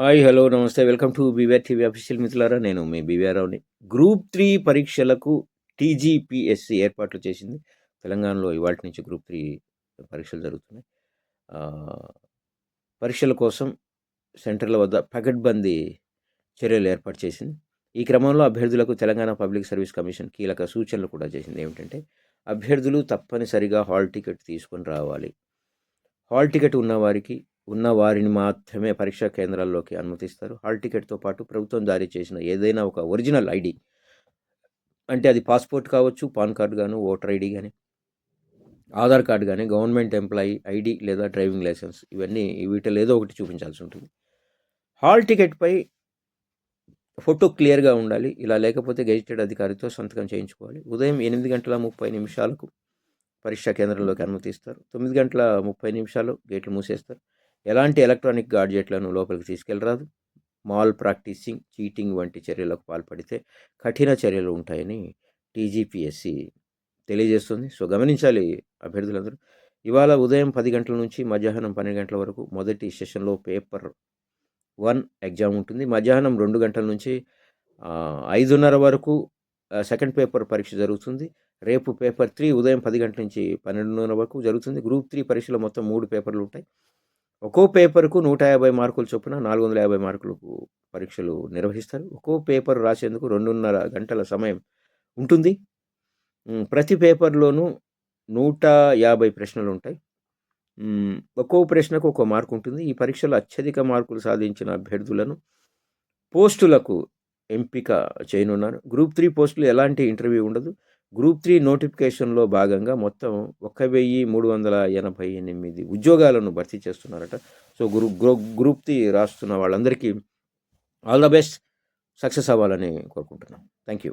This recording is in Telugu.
Hi hello namaste. Welcome to BVR TV official మిత్రులారా నేను మీ బీవీఆర్ రావుని. గ్రూప్ త్రీ పరీక్షలకు టీజీపీఎస్సి ఏర్పాట్లు చేసింది తెలంగాణలో ఇవాళ నుంచి గ్రూప్ త్రీ పరీక్షలు జరుగుతున్నాయి. పరీక్షల కోసం సెంటర్ల వద్ద పకడ్బందీ చర్యలు ఏర్పాటు చేసింది. ఈ క్రమంలో అభ్యర్థులకు తెలంగాణ పబ్లిక్ సర్వీస్ కమిషన్ కీలక సూచనలు కూడా చేసింది. ఏమిటంటే అభ్యర్థులు తప్పనిసరిగా హాల్ టికెట్ తీసుకొని రావాలి. హాల్ టికెట్ ఉన్నవారికి ఉన్న వారిని మాత్రమే పరీక్షా కేంద్రాల్లోకి అనుమతిస్తారు. హాల్ టికెట్తో పాటు ప్రభుత్వం జారీ చేసిన ఏదైనా ఒక ఒరిజినల్ ఐడి అంటే అది పాస్పోర్ట్ కావచ్చు పాన్ కార్డు గాను ఓటర్ ఐడి కానీ ఆధార్ కార్డు కానీ గవర్నమెంట్ ఎంప్లాయీ ఐడి లేదా డ్రైవింగ్ లైసెన్స్ ఇవన్నీ వీటిలో ఏదో ఒకటి చూపించాల్సి ఉంటుంది. హాల్ టికెట్పై ఫోటో క్లియర్గా ఉండాలి. ఇలా లేకపోతే గెజిటెడ్ అధికారితో సంతకం చేయించుకోవాలి. ఉదయం ఎనిమిది గంటల ముప్పై నిమిషాలకు పరీక్షా కేంద్రంలోకి అనుమతిస్తారు. తొమ్మిది గంటల ముప్పై నిమిషాలు గేట్లు మూసేస్తారు. ఎలాంటి ఎలక్ట్రానిక్ గాడ్జెట్లను లోపలికి తీసుకెళ్ళరాదు. మాల్ ప్రాక్టీసింగ్ చీటింగ్ వంటి చర్యలకు పాల్పడితే కఠిన చర్యలు ఉంటాయని టీజీపీఎస్సి తెలియజేస్తుంది. సో గమనించాలి అభ్యర్థులందరూ. ఇవాళ ఉదయం పది గంటల నుంచి మధ్యాహ్నం పన్నెండు గంటల వరకు మొదటి సెషన్లో పేపర్ వన్ ఎగ్జామ్ ఉంటుంది. మధ్యాహ్నం రెండు గంటల నుంచి ఐదున్నర వరకు సెకండ్ పేపర్ పరీక్ష జరుగుతుంది. రేపు పేపర్ త్రీ ఉదయం పది గంటల నుంచి పన్నెండున్నర వరకు జరుగుతుంది. గ్రూప్ త్రీ పరీక్షలో మొత్తం మూడు పేపర్లు ఉంటాయి. ఒక్కో పేపర్కు నూట యాభై మార్కులు చొప్పున నాలుగు వందల యాభై మార్కులకు పరీక్షలు నిర్వహిస్తారు. ఒక్కో పేపర్ రాసేందుకు రెండున్నర గంటల సమయం ఉంటుంది. ప్రతి పేపర్లోనూ నూట యాభై ప్రశ్నలు ఉంటాయి ఒక్కో ప్రశ్నకు ఒక్కో మార్కు ఉంటుంది. ఈ పరీక్షలో అత్యధిక మార్కులు సాధించిన అభ్యర్థులను పోస్టులకు ఎంపిక చేయనున్నారు. గ్రూప్ త్రీ పోస్టులు ఎలాంటి ఇంటర్వ్యూ ఉండదు. గ్రూప్ త్రీ నోటిఫికేషన్లో భాగంగా మొత్తం ఒక వెయ్యి మూడు వందల ఎనభై ఎనిమిది ఉద్యోగాలను భర్తీ చేస్తున్నారట. సో గ్రూ గ్రూ గ్రూప్ త్రీ రాస్తున్న వాళ్ళందరికీ ఆల్ ద బెస్ట్ సక్సెస్ అవ్వాలని కోరుకుంటున్నాం. Thank you.